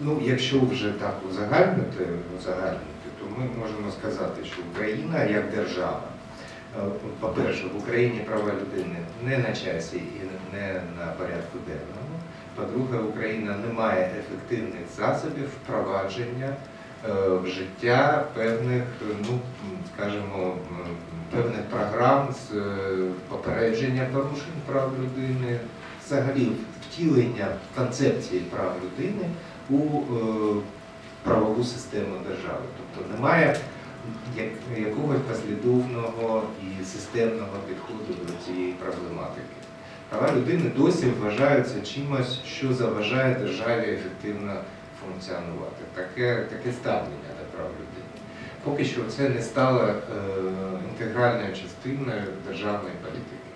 Ну, якщо вже так узагальнити, узагальнити, то ми можемо сказати, що Україна як держава, е, по-перше, в Україні права людини не на часі і не на порядку денному. По-друге, Україна не має ефективних засобів впровадження е, в життя певних, ну скажімо, певних програм з е, попередження порушень прав людини, взагалі втілення концепції прав людини у е, правову систему держави. Тобто немає якогось послідовного і системного підходу до цієї проблематики. Права людини досі вважаються чимось, що заважає державі ефективно функціонувати. Таке, таке ставлення до прав людини. Поки що це не стало е, інтегральною частиною державної політики.